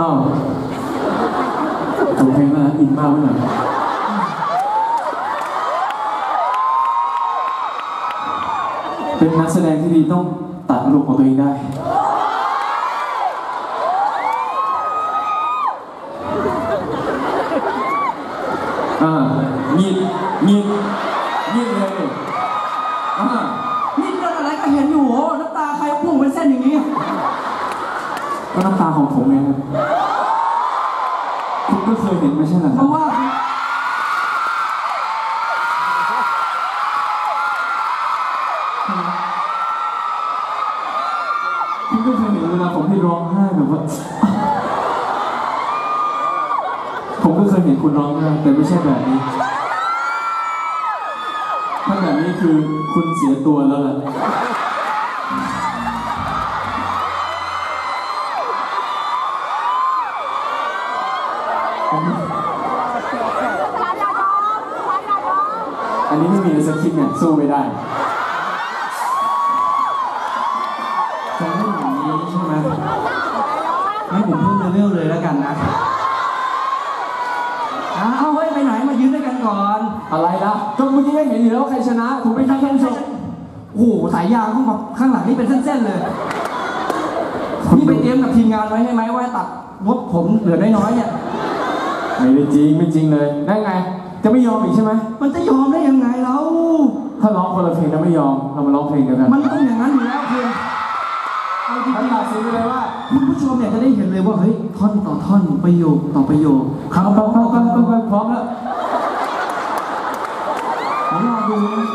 อ้าวถูกเพลงแล้วนะอินมากไหมหน่อยเป็นนักแสดงที่ดีต้องตัดอารมณ์ของตัวเองได้ อ่างีบงีบงีบเลยอ่านี่เกิดอะไรก็เห็นอยู่โอ้น้ำตาใครพุ่งเป็นเส้นอย่างนี้ ก็น้ำตาของผมเองครับคุณก็เคยเห็นไม่ใช่เหรอเพรับราะว่าคุณก็เคยเห็นเวลาผมที่ร้องไห้แบบว่า ผมก็เคยเห็นคุณร้องไห้แต่ไม่ใช่แบบนี้ ถ้าแบบนี้คือคุณเสียตัวแล้วแหละ อันนี้ไม่มีในสคริปต์เนี่ยสู้ไม่ได้จะเล่นอย่างนี้ใช่ไหมให้ผมเพิ่มเลเวลเลยแล้วกันนะอ้าวเฮ้ยไปไหนมายืนด้วยกันก่อน อะไรล่ะก็เมื่อกี้ก็เห็นอยู่แล้วว่าใครชนะถูกไหมครับท่านผู้ชมโอ้โหสายยางข้างข้างหลังนี่เป็นเส้นๆเลยนี่ไปเตรียมกับทีมงานไว้ใช่ไหมว่าตัดงบผมเหลือน้อยๆเนี่ย ไม่ได้จริงไม่จริงเลยได้ไง จะไม่ยอมอีกใช่ไหมมันจะยอมได้ยังไงเราถ้าร้องคนละเพลงแล้วไม่ยอมเรามาร้องเพลงเดียวกันมันต้องอย่างนั้นอยู่แล้วคือเอาจริท่านงตัดสินไปเลยว่าๆคุณผู้ชมเนี่ยจะได้เห็นเลยว่าเฮ้ยท่อนต่อท่อนประโยคต่อประโยคครับพร้อมพร้อมพร้อมพร้อมพร้อมแล้วผมรอดูนะ